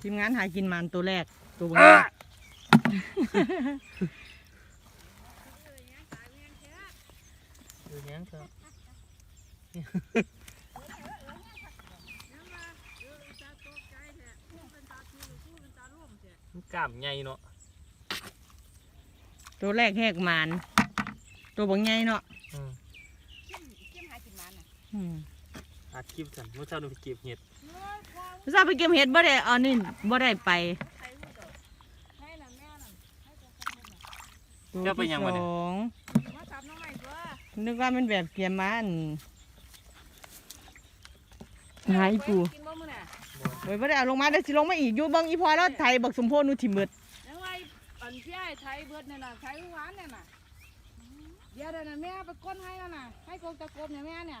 ทีมงานหากินมันตัวแรกตัวบนดูยังครับกล้ามใหญ่เนาะตัวแรกแหกมันตัวบางใหญ่เนาะอืมอืมอัดคลิปกันเมื่อเช้าหนูไปเก็บเห็ด ทราบไปเก็บเห็ดบ่ได้เอันนี้บ่ได้ไปตัวที่สองนึกว่ามันแบบเกียร์มันหายปูโอ้ยบ่ได้เอาลงมาได้สิลงมาอีกอยู่เบังอีพอแล้วไทยบักสมโพนุทิมเบิดยังไงอันพี่ไอ้ไทยเบิดเนี่ยน่ะไทยหวานเนี่ยน่ะเดี๋ยวเดี๋ยวนะแม่ไปก้นให้แล้วน่ะให้กงตะกบเนี่ยแม่เนี่ย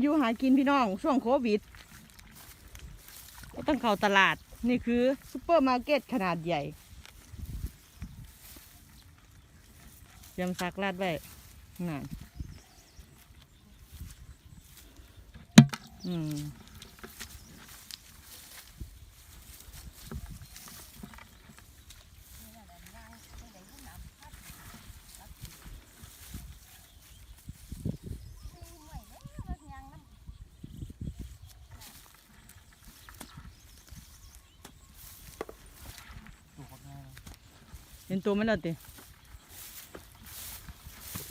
อยู่หากินพี่น้อง ช่วงโควิดก็ต้องเข้าตลาดนี่คือซุปเปอร์มาร์เก็ตขนาดใหญ่ยำซักลาดไว้นั่นอืม ดูเขาง่าย เห็น ตัวมันแล้วติ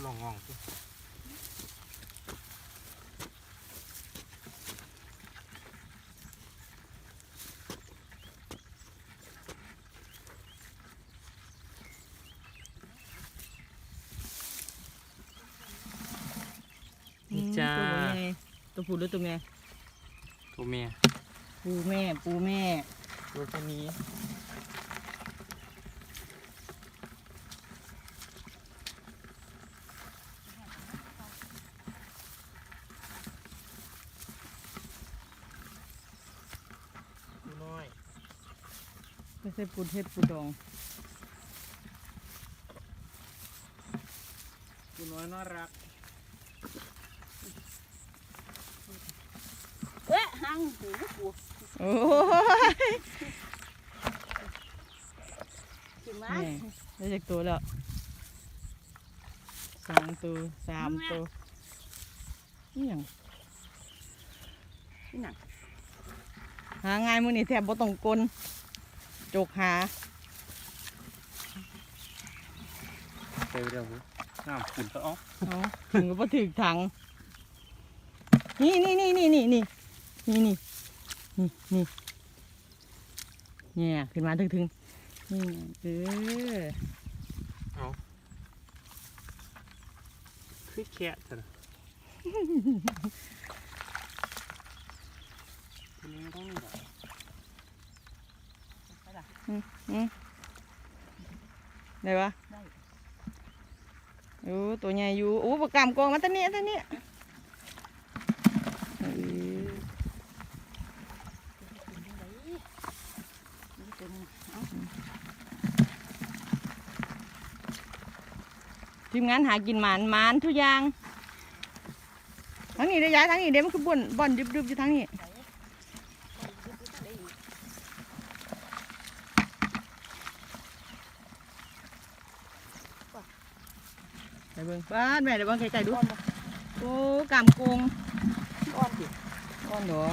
ลองงองสิอืมจ้าตัวใหญ่ตัวผู้หรือตัวแม่ตัวเมียปูแม่ปูแม่ตัวแค่นี้ตัวน้อย ไม่ใช่ปูเทศปูดองตัวน้อยน่ารักเอ๊ะหางหูกูโอ้ยขึ้นมาแม่ได้จากตัวแล้วสองตัวสามตัวนี่หยังนี่หนังหาง่ายมือนี่แทบบ่ต้องกล จกหาไปเร็วงามขุนก็เอ้อเอาถึงก็บ่ถึงถัง นี่นี่นี่นี่นี่นี่นี่นี่นี่นี่เนี่ยขึ้นมาถึงถึงนี่เออคือแค่เถอะนะตัวนี้ไม่ต้องนี่หรอก ได้ปะโอ้ตัวใหญ่อยู่โอ้ปากกามกองมาตะเนี้ยตะเนี้ยเออทีมงานหากินหมานหมานทุกอย่างทั้งนี้ได้ย้ายทั้งนี้เดี๋ยวมันคือบ่อนบ่อนดึบๆอยู่ทั้งนี้ไปเบิ่งบ้านแม่เดี๋ยวเบิ่งไกลๆดูโอ้กามโกงอ่อนดิก้อนดอ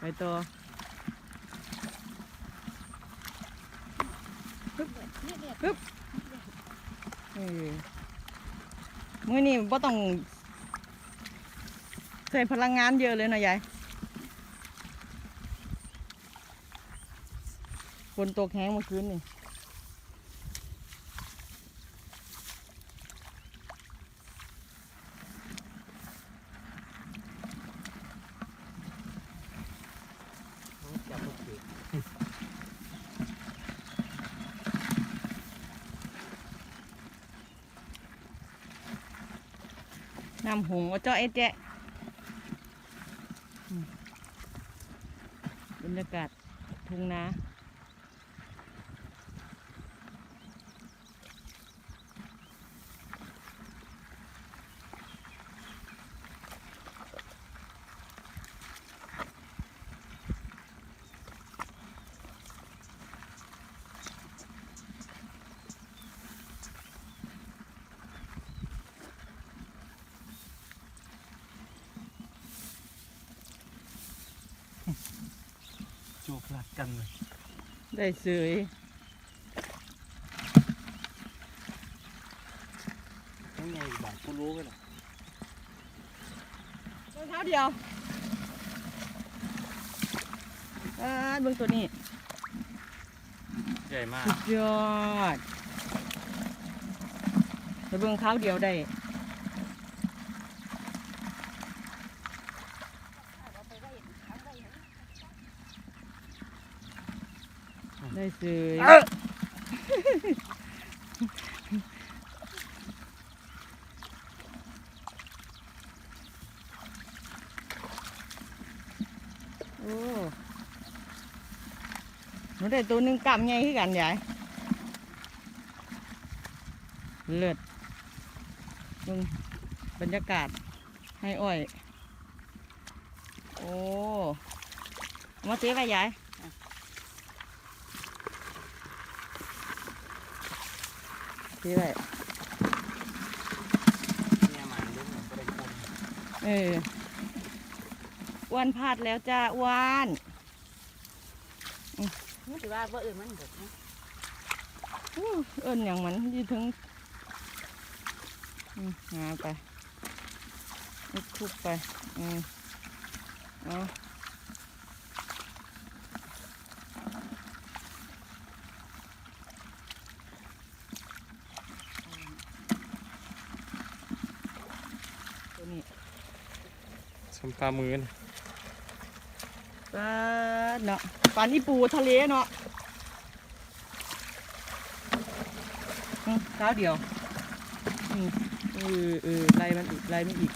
ไปต่อเออมือนี่บ่ต้องใส่พลังงานเยอะเลยนะยายฝนตกแห้งเมื่อคืนนี่ นำหงว่าเจ้าเอ็ดแจ๊บรรยากาศทุ่งนา จูบหลักกันเลยได้เสยทั้งไงบาดกูรู้ไปหรอรองเท้าเดียวอ่าเบิ่งตัวนี้ใหญ่มาก สุดยอดแต่เบิ่งเท้าเดียวได้ ได้เสยโอ้หนูได้ตัวหนึ่งกำไงคือกันยายเลิศมึงบรรยากาศให้อ้อย โอ้เอามาเจ๊ไปยาย เจ๊ไปเนี่ยหมันเล่นเหมือนกระเอออ้วนพลาดแล้วจ้าอ้วนนี่ถือว่าบ่อื่นมันเบิดนะอู้เอิ้นอย่างมันยี่ถึงหาไปทุบไปอืมเอาตัวนี้ สม ปลามือนะปลาเนาะปลาที่ปูทะเลเนาะเท้าเดียวอืมเออเออไล่มันอีกไล่มันอีก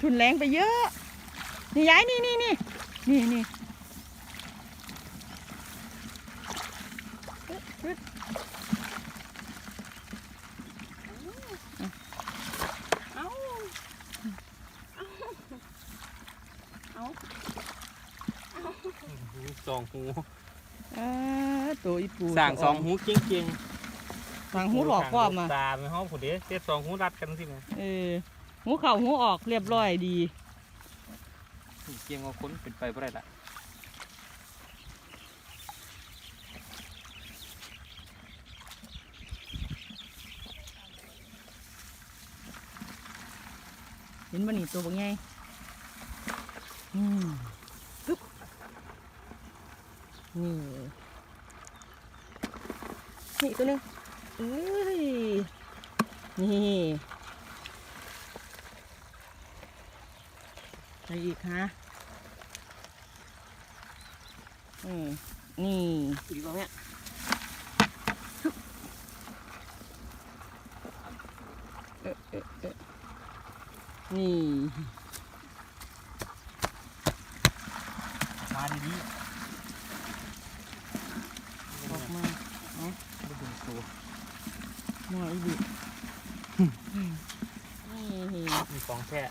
ทุนแรงไปเยอะ นี่ย้ายนี่นี่นี่นี่นี่ เอ้า หูสองหูอ่าตัวอีปูสั่งสองหูเก่งเก่งสั่งหูหลอกครอบมาตาไม่ห้องผู้เดียวเสียสองหูรัดกันสินะเออหูเข่าหูออกเรียบร้อยดีเกียงเอาคนเป็นไปบ่ได้ละเห็นบ่นี่ตัวบ่ไงอืมปึ๊บ นี่นี่ตัวหนึงเอ้ยนี่ไปอีกฮะอืมนี่อีกบ่แม่เอ๊ะเอ๊ะเอ๊ะนี่ มาดี ออกมา ๆไม่ถึงตัว หน่อยดินี่ มีสองแค่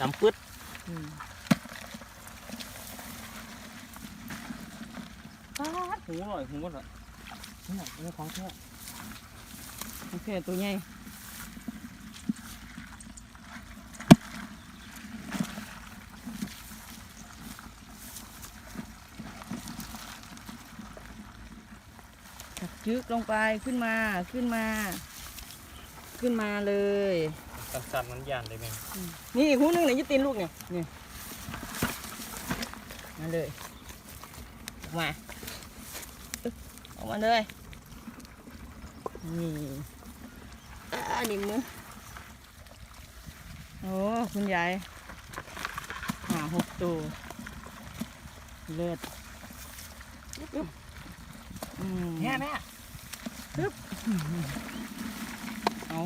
น้ำปึ๊ด อืม หูหน่อยหูหน่อยนี่หน่อยนี่ของแค่ โอเคตัวใหญ่ถักจึกลงไปขึ้นมาขึ้นมา ขึ้นมาเลยสั่นๆมันยานเลยแม่งนี่อีกหูหนึงเนี่ยยึดตีนลูกเนี่ยนี่มาเลยออกมาอึ๊บออกมาเลยนี่ อ่านี่มือโอ้คุณยายหาหกตัวเลิศอึ๊บออืมแม่แม่เอา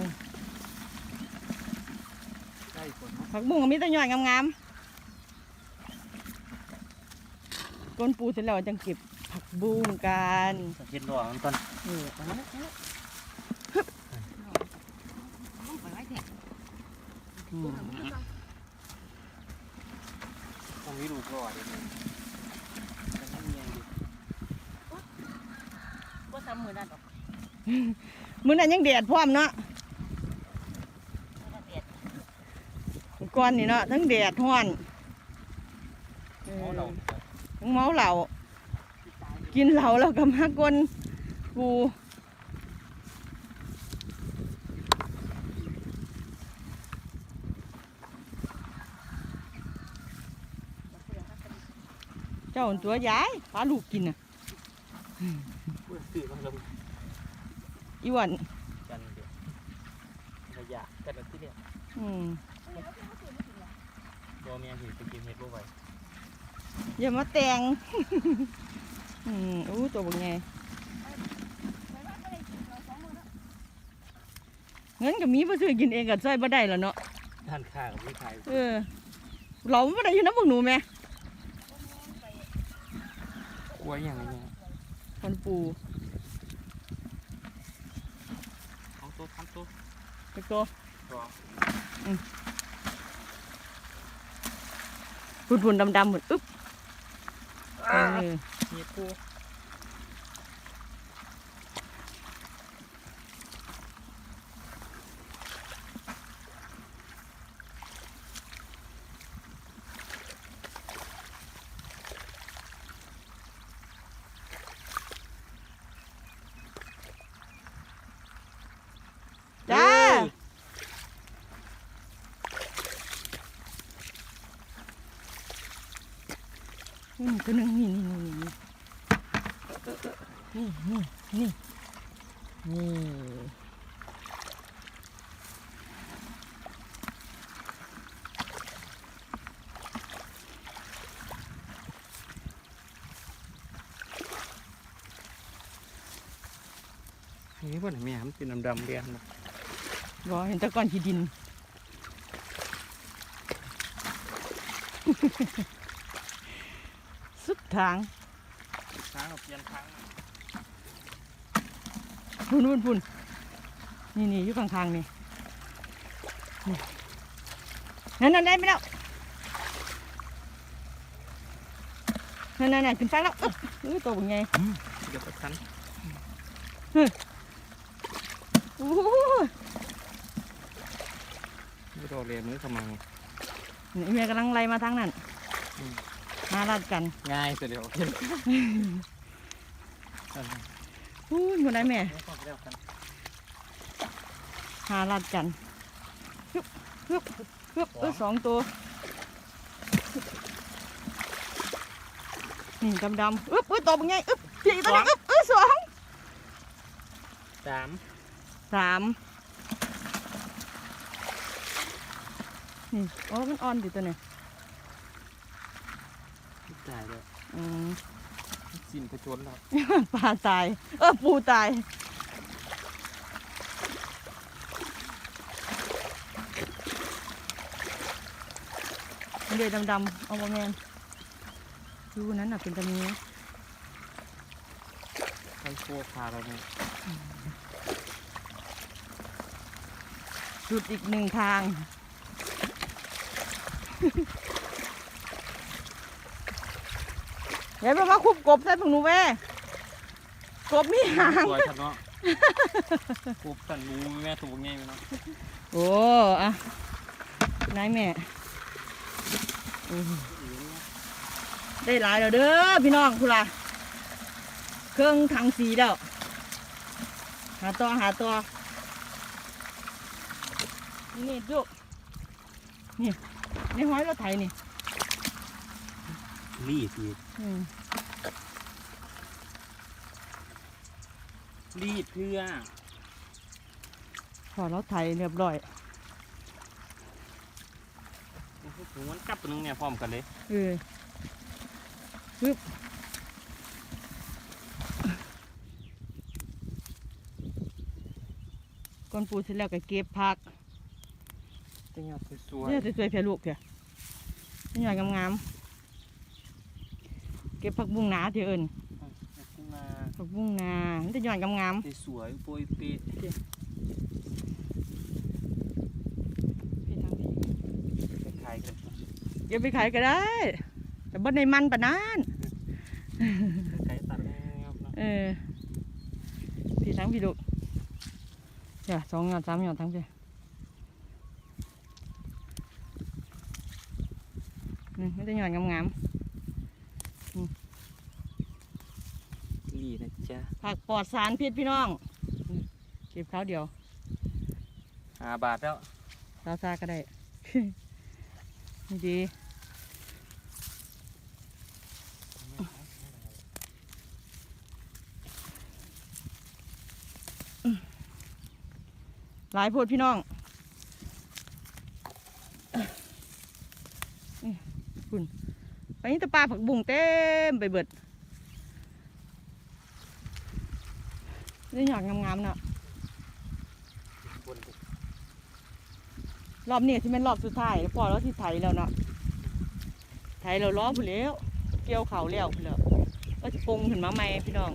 ได้ผลเนาะผักบุ้งก็มีแต่ย่อยงามๆก้นปูเสร็จแล้วจังเก็บผักบุ้งกันเห็ดดอกมันก่อนเออเอาละเอาละอืม ต้องมีรูปรอดเลยแต่อย่างดีก็ทำมือนั่นหรอกมือนั้นยังแดดพร้อมเนาะเด็ดก่อนนี่เนาะทั้งแดดร้อนทั้งเมาเหล้ากินเหล้าแล้วก็มากวน เจ้าตัวย้ายปลาลูกกินน่ะเพื่อซื้อมาลงอีหวันกันเดี๋ยวระยะกันแล้วที่เนี่ยอืมบอเมียถือไปกินเห็ดบ่ไหวอย่ามาแต่งอืมอู้ตัวเป็นไงเงินก็มีบ่ซื้อกินเองก็ใช้บ่ได้แล้วเนาะด้านข้างไม่ขายเออเราบ่ได้อยู่นำพวกหนูแม่ กลั วอย่างไรเนี่ยคนปูเอาตัวทำตัวตะโตัวตัวพุ่นๆดำๆหมดอึ๊บเออเห็ ตัวนึงนี่นี่นี่นี่นี่นี่นี่ว่าแม่มันเป็นดำๆเรียนนะรอเห็นตะก้อนที่ดิน ทางช้างเราเปลี่ยนทางพุ่นพุ่นพุ่นนี่นี่อยู่ข้างๆนี่นี่นั่นนั่นได้ไปแล้วนั่นนั่นนั่นขึ้นฟ้าแล้วอึ๊บอื้อตัวเป็นไงเดี๋ยวไปทันอู้หูไม่รอเรียนมือขมังนี่เมียกำลังไล่มาทางนั้น อืมมาลัดกันง่ายสุดเดียวเห็นอู้ยอยู่ไหนแม่ไม่ต้องเรียกกันหาลัดกันฮึบฮึบฮึบเออสองตัวนี่ดำดำๆอึ๊บอึ๊บตัวเป็นไงอึ๊บสี่ตัวนึงอึ๊บเออสองสามสามนี่โอ้มันอ่อนดิตัวเนี่ย ตายเลย อืมสิ้นประชนแล้วปลาตาย เออปูตาย มันเดือดดำๆเอาบ่แมนดูนั้นน่ะเป็นตะมีใครโคพาเราเนี่ยจุดอีกหนึ่งทาง เดี๋ยวไปมาคุบกบใส่พวกหนูแว่กบมีหาง สวยชัดเนาะกูตันมูแม่ถูกง่ายไหมเนาะโอ้อะนายแม่อืมได้หลายแล้วเด้อพี่น้องคุณล่ะเครื่องถังสีแล้ว หาตัวหาตัว นี่จุนี่ในห้อยรถไถนี่ รีดอีกรีดเพื่อ พอเราไถเรียบร้อยถึงวันกลับตัวนึงเนี่ยพร้อมกันเลยเออปึ๊บก่นปูเสร็จแล้วก็เก็บผักแต่ยอสวยเนี่ยสวยๆเพียลูกเถอะเนี่ยองามๆ ก็บผักบุ้งหนาเถอะเอิญๆแล้วก็มาผักบุ้งนามันจะหน่อยงามสวยๆโปรยเปะๆพี่ทางพี่ไปขายกันเก็บไปขายก็ได้ แต่บ่ในมันปานนั้นขายตัดแล้วเนาะเออพี่ทั้งพี่ลูกเดี๋ยวสองหยอดสามหยอดทั้งพี่นี่มันจะหยอดงาม ลีนะจ๊ะๆผักปลอดสารพิษพี่น้องนี่เก็บข้าวเดียวห้าบาทแล้วซาซาก็ได้ นี่ดีหลายโพดพี่น้องนี่คุณไปนี่ตะปลาผักบุ้งเต็มไปเบิด นี่หยอดงามๆเนาะบนรอบนี้ที่เป็นรอบสุดท้ายพอแล้วที่ไถแล้วเนาะไถเราล้อผู้นแล้ว เกี่ยวเขาแล้วพุ่นแล้วก็จะปรุงขึ้นมาใหม่พี่น้อง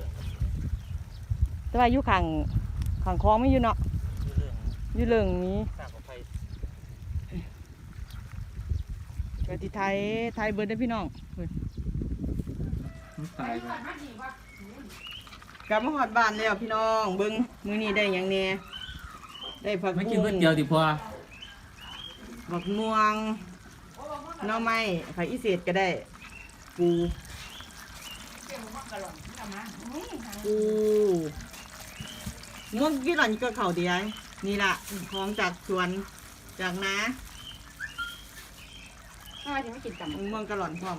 แต่ว่าอยู่ข้างข้างคลองไม่อยู่เนาะคือเรื่องอยู่เรื่องนี้สร้างของไฟก็ที่ไทยไทยเบิร์ดได้อพี่น้องเพิ่นตายไป กลับมาหอดบ้านแล้วพี่น้องเบิ้งมื้อนี้ได้หยังแหน่ได้ผักไม่บุ้งกินก๋วยเตี๋ยวดิพ่อบักม่วงหน่อไม้ผักอีเศษก็ได้ ปูปูม่วงกี่หล่อนก็เขาดีไอ้นี่ล่ะของจากสวนจากนา ทำไมถึงไม่กินกับมะม่วงกระหล่อนพร้อม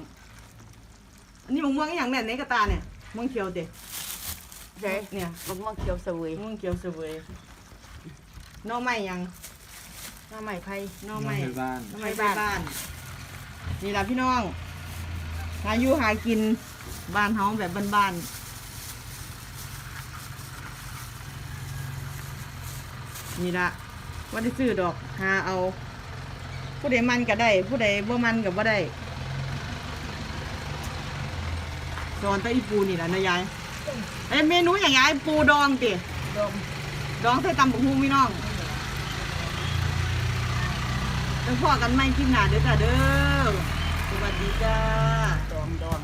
อันนี้มะม่วงอหย่างแน่นในกระตาเนี่ยมะม่วงเขียวเด็ เจ๊เนี่ยบักม่วงเขียวสวยมะม่วงเขียวเสวยหน่อไม้หยังหน้าใหม่ไผ่หน่อไม้บ้านหน่อไม้บ้าน นี่ล่ะพี่น้องหาอยู่หากินบ้านเฮาแบบบ้านๆนี่ละว่าได้ซื้อดอกหาเอา ผู้ใดมันก็ได้ ผู้ใดบ่มันก็บ่ได้สอนแตะอีปูนี่แหละนะยาย เอ้ยเมนูอย่างยายปูดองติดมดองใส่ตำบักหุ่งพี่น้องแล้วพอกันไม่กินหนาเด้อจ้าเด้อสวัสดีจ้า ดองดอง